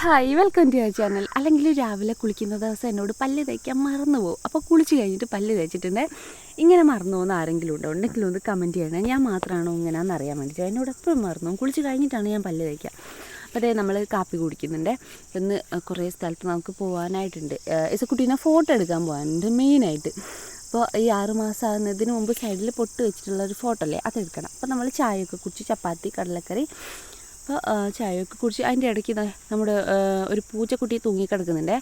Hi welcome to your channel അല്ലെങ്കിൽ രാവിലെ കുളിക്കുന്ന ദിവസം എന്നോട് പല്ല് തേക്കാൻ മറന്നു പോകും. അപ്പോൾ കുളിച്ച് കഴിഞ്ഞിട്ട് പല്ല് തേച്ചിട്ടുണ്ട്. ഇങ്ങനെ മറന്നു പോകുന്ന ആരെങ്കിലും ഉണ്ടോ? ഉണ്ടെങ്കിലും ഒന്ന് കമന്റ് ചെയ്യണേ. ഞാൻ മാത്രമാണോ ഇങ്ങനെയാണെന്ന് അറിയാൻ വേണ്ടിയിട്ട് എന്നോട് എപ്പോഴും മറന്നു. കുളിച്ച് കഴിഞ്ഞിട്ടാണ് ഞാൻ പല്ല് തേക്കുക അപ്പോൾ അതേ നമ്മൾ കാപ്പി കുടിക്കുന്നുണ്ട്. ഇന്ന് കുറേ സ്ഥലത്ത് നമുക്ക് പോകാനായിട്ടുണ്ട് ഇസക്കുട്ടീനെ ഫോട്ടോ എടുക്കാൻ പോകാനുണ്ട് മെയിനായിട്ട്. അപ്പോൾ ഈ ആറ് മാസം ആകുന്നതിന് മുമ്പ് സൈഡിൽ പൊട്ട് വെച്ചിട്ടുള്ള ഒരു ഫോട്ടോ അല്ലേ? അതെടുക്കണം. അപ്പോൾ നമ്മൾ ചായയൊക്കെ കുടിച്ച് ചപ്പാത്തി കടലക്കറി അപ്പോൾ ചായയൊക്കെ കുടിച്ച് അതിന്റെ ഇടയ്ക്ക് ദാ നമ്മുടെ ഒരു പൂച്ചക്കുട്ടി തൂങ്ങിക്കിടക്കുന്നുണ്ട്.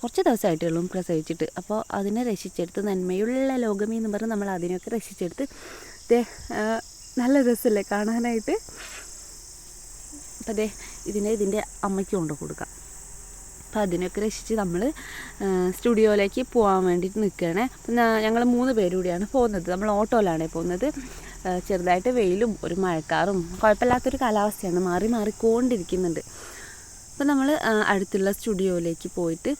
കുറച്ച് ദിവസമായിട്ടേ ഉള്ളൂ പ്രസവിച്ചിട്ട്. അപ്പോൾ അതിനെ രക്ഷിച്ചെടുത്ത് നന്മയുള്ള ലോകമേ എന്ന് പറഞ്ഞ് നമ്മൾ അതിനെയൊക്കെ രക്ഷിച്ചെടുത്ത് ദേ നല്ല രസമല്ലേ കാണാനായിട്ട്. അപ്പോൾ അതെ ഇതിനെ ഇതിന്റെ അമ്മയ്ക്ക് കൊണ്ട് കൊടുക്കാം. അപ്പോൾ അതിനൊക്കെ രക്ഷിച്ച് നമ്മൾ സ്റ്റുഡിയോയിലേക്ക് പോകാൻ വേണ്ടിയിട്ട് നിൽക്കുകയാണ്. ഞങ്ങൾ മൂന്ന് പേര് കൂടിയാണ് പോകുന്നത്. നമ്മൾ ഓട്ടോയിലാണ് പോകുന്നത്. ചെറുതായിട്ട് വെയിലും ഒരു മഴക്കാറും കുഴപ്പമില്ലാത്തൊരു കാലാവസ്ഥയാണ് മാറി മാറിക്കൊണ്ടിരിക്കുന്നുണ്ട്. അപ്പോൾ നമ്മൾ അടുത്തുള്ള സ്റ്റുഡിയോയിലേക്ക് പോയിട്ട്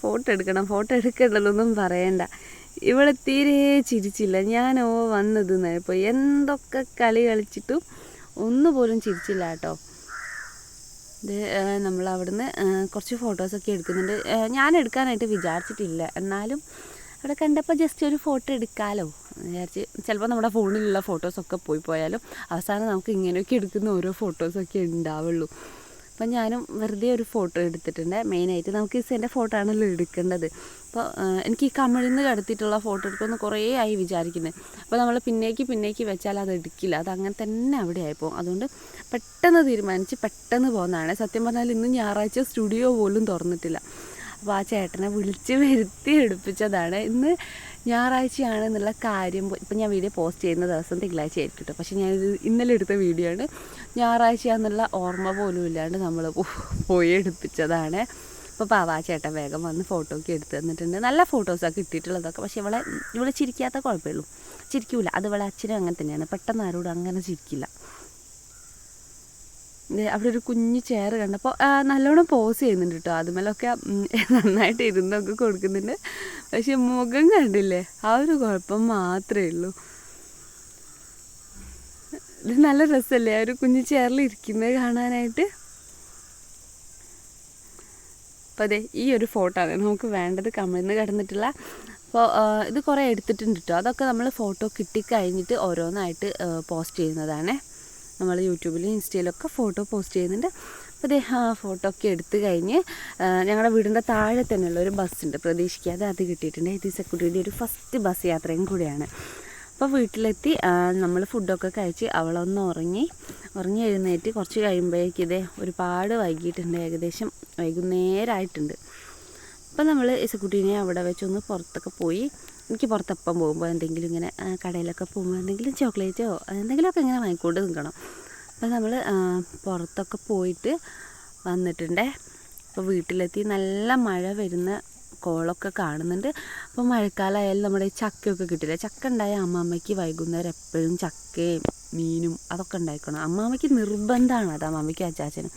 ഫോട്ടോ എടുക്കണം ഫോട്ടോ എടുക്കേണ്ടതൊന്നും പറയണ്ട. ഇവിടെ തീരെ ചിരിച്ചില്ല. ഞാനോ വന്നത് ഇപ്പോൾ എന്തൊക്കെ കളി കളിച്ചിട്ടും ഒന്നുപോലും ചിരിച്ചില്ല കേട്ടോ. ഇത് നമ്മൾ അവിടുന്ന് കുറച്ച് ഫോട്ടോസൊക്കെ എടുക്കുന്നുണ്ട്. ഞാൻ എടുക്കാനായിട്ട് വിചാരിച്ചിട്ടില്ല. എന്നാലും അവിടെ കണ്ടപ്പോൾ ജസ്റ്റ് ഒരു ഫോട്ടോ എടുക്കാമല്ലോ വിചാരിച്ച് ചിലപ്പോൾ നമ്മുടെ ഫോണിലുള്ള ഫോട്ടോസൊക്കെ പോയി പോയാലും അവസാനം നമുക്ക് ഇങ്ങനെയൊക്കെ എടുക്കുന്ന ഓരോ ഫോട്ടോസൊക്കെ ഉണ്ടാവുള്ളൂ. അപ്പം ഞാനും വെറുതെ ഒരു ഫോട്ടോ എടുത്തിട്ടുണ്ട്. മെയിനായിട്ട് നമുക്ക് ഇസേന്റെ ഫോട്ടോ ആണല്ലോ എടുക്കേണ്ടത്. അപ്പോൾ എനിക്ക് ഈ കമിഴിൽ നിന്ന് കടത്തിയിട്ടുള്ള ഫോട്ടോ എടുക്കുമെന്ന് കുറേ ആയി വിചാരിക്കുന്നത് അപ്പോൾ നമ്മൾ പിന്നേക്ക് പിന്നേക്ക് വെച്ചാൽ അത് എടുക്കില്ല. അത് അങ്ങനെ തന്നെ അവിടെ ആയിപ്പോൾ അതുകൊണ്ട് പെട്ടെന്ന് തീരുമാനിച്ച് പെട്ടെന്ന് പോകുന്നതാണ് സത്യം പറഞ്ഞാൽ ഇന്ന് ഞായറാഴ്ച സ്റ്റുഡിയോ പോലും തുറന്നിട്ടില്ല. അപ്പോൾ ആ ചേട്ടനെ വിളിച്ച് വരുത്തി എടുപ്പിച്ചതാണ്. ഇന്ന് ഞായറാഴ്ചയാണെന്നുള്ള കാര്യം ഇപ്പം ഞാൻ വീഡിയോ പോസ്റ്റ് ചെയ്യുന്ന ദിവസം തിങ്കളാഴ്ച ആയിരിക്കും കേട്ടോ പക്ഷേ ഞാനിത് ഇന്നലെ എടുത്ത വീഡിയോ ആണ് ഞായറാഴ്ചയാണെന്നുള്ള ഓർമ്മ പോലും ഇല്ലാണ്ട് നമ്മൾ പോയി എടുപ്പിച്ചതാണ്. അപ്പോൾ പാവാ ചേട്ടൻ വേഗം വന്ന് ഫോട്ടോ ഒക്കെ എടുത്ത് തന്നിട്ടുണ്ട്. നല്ല ഫോട്ടോസൊക്കെ കിട്ടിയിട്ടുള്ളതൊക്കെ. പക്ഷേ ഇവളെ ഇവളെ ചിരിക്കാത്ത കുഴപ്പമുള്ളൂ ചിരിക്കൂല. അത് ഇവളെ അച്ഛനും അങ്ങനെ തന്നെയാണ്. പെട്ടെന്ന് ആരോടും അങ്ങനെ ചിരിക്കില്ല. അവിടെ ഒരു കുഞ്ഞു ചെയർ കണ്ടപ്പോൾ നല്ലോണം പോസ് ചെയ്യുന്നുണ്ട് കേട്ടോ അതുമേലൊക്കെ നന്നായിട്ട് ഇരുന്നൊക്കെ കൊടുക്കുന്നുണ്ട്. പക്ഷെ മുഖം കണ്ടില്ലേ? ആ ഒരു കുഴപ്പം മാത്രമേ ഉള്ളൂ. ഇത് നല്ല രസമല്ലേ ആ ഒരു കുഞ്ഞു ചെയറിൽ ഇരിക്കുന്നത് കാണാനായിട്ട്. അപ്പോൾ അതെ ഈ ഒരു ഫോട്ടോ ആണ്. നമുക്ക് വേണ്ടത് കമിഴ്ന്ന് കിടന്നിട്ടില്ല അപ്പോൾ ഇത് കുറേ എടുത്തിട്ടുണ്ട് കേട്ടോ അതൊക്കെ നമ്മൾ ഫോട്ടോ കിട്ടിക്കഴിഞ്ഞിട്ട് ഓരോന്നായിട്ട് പോസ്റ്റ് ചെയ്യുന്നതാണ്. നമ്മൾ യൂട്യൂബിലും ഇൻസ്റ്റയിലൊക്കെ ഫോട്ടോ പോസ്റ്റ് ചെയ്യുന്നുണ്ട്. അപ്പോൾ അതെ ആ ഫോട്ടോ ഒക്കെ എടുത്ത് കഴിഞ്ഞ് ഞങ്ങളുടെ വീടിന്റെ താഴെ തന്നെയുള്ള ഒരു ബസ്സുണ്ട്. പ്രതീക്ഷിക്കാതെ അത് കിട്ടിയിട്ടുണ്ട്. ഇത് സെക്യൂരിറ്റിയുടെ ഒരു ഫസ്റ്റ് ബസ് യാത്രയും കൂടിയാണ്. അപ്പോൾ വീട്ടിലെത്തി നമ്മൾ ഫുഡൊക്കെ കഴിച്ച് അവളൊന്ന് ഉറങ്ങി. ഉറങ്ങി എഴുന്നേറ്റ് കുറച്ച് കഴിയുമ്പോഴേക്ക് ഇതേ ഒരുപാട് വൈകിട്ടുണ്ട്. ഏകദേശം വൈകുന്നേരമായിട്ടുണ്ട് അപ്പോൾ നമ്മൾ ഈ ഇസക്കുട്ടീനെ അവിടെ വെച്ചൊന്ന് പുറത്തൊക്കെ പോയി എനിക്ക് പുറത്തപ്പം പോകുമ്പോൾ എന്തെങ്കിലും ഇങ്ങനെ കടയിലൊക്കെ പോകുമ്പോൾ എന്തെങ്കിലും ചോക്ലേറ്റോ എന്തെങ്കിലുമൊക്കെ ഇങ്ങനെ വാങ്ങിക്കൊണ്ട് നിൽക്കണം. അപ്പോൾ നമ്മൾ പുറത്തൊക്കെ പോയിട്ട് വന്നിട്ടുണ്ടേ. അപ്പോൾ വീട്ടിലെത്തി നല്ല മഴ വരുന്ന കോളൊക്കെ കാണുന്നുണ്ട്. അപ്പോൾ മഴക്കാലമായാലും നമ്മുടെ ചക്കയൊക്കെ കിട്ടില്ല? ചക്ക ഉണ്ടായ അമ്മാമ്മയ്ക്ക് വൈകുന്നേരം എപ്പോഴും ചക്കയും മീനും അതൊക്കെ ഉണ്ടായിക്കണം. അമ്മാമ്മയ്ക്ക് നിർബന്ധമാണ് അത് അമ്മാമ്മയ്ക്കും അച്ചാച്ചനും.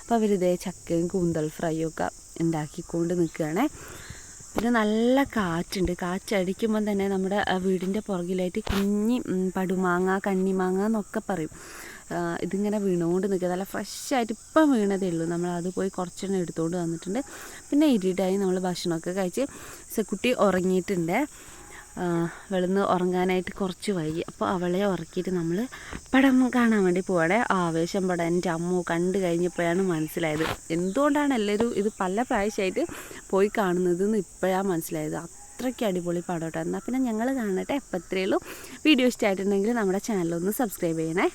അപ്പോൾ അവരിതേ ചക്കയും കൂന്തൽ ഫ്രൈയും ഒക്കെ ഉണ്ടാക്കിക്കൊണ്ട് നിൽക്കുകയാണേ. പിന്നെ നല്ല കാറ്റുണ്ട്. കാറ്റടിക്കുമ്പോൾ തന്നെ നമ്മുടെ വീടിന്റെ പുറകിലായിട്ട് കുഞ്ഞി പടുമാങ്ങ കന്നിമാങ്ങ എന്നൊക്കെ പറയും. ഇതിങ്ങനെ വീണുകൊണ്ട് നിൽക്കുക. നല്ല ഫ്രഷായിട്ട് ഇപ്പം വീണതേ ഉള്ളൂ. നമ്മൾ അത് പോയി കുറച്ചെണ്ണം എടുത്തുകൊണ്ട് വന്നിട്ടുണ്ട്. പിന്നെ ഇരുട്ടായി നമ്മൾ ഭക്ഷണമൊക്കെ കഴിച്ച്. കുട്ടി ഉറങ്ങിയിട്ടുണ്ട്. വെളുന്ന് ഉറങ്ങാനായിട്ട് കുറച്ച് വൈകി. അപ്പോൾ അവളെ ഉറക്കിയിട്ട് നമ്മൾ പടം കാണാൻ വേണ്ടി പോവാടെ ആവേശം പടം. എന്റെ അമ്മ കണ്ടു കഴിഞ്ഞപ്പോഴാണ് മനസ്സിലായത്. എന്തുകൊണ്ടാണ് എല്ലാവരും ഇത് പല പ്രാവശ്യമായിട്ട് പോയി കാണുന്നത് എന്ന് ഇപ്പോഴാണ് മനസ്സിലായത്. അത്രയ്ക്ക് അടിപൊളി പടം കേട്ടോ. എന്നാൽ പിന്നെ ഞങ്ങൾ കാണട്ടെ. ഉള്ളൂ. വീഡിയോ ഇഷ്ടമായിട്ടുണ്ടെങ്കിൽ നമ്മുടെ ചാനലൊന്ന് സബ്സ്ക്രൈബ് ചെയ്യണേ.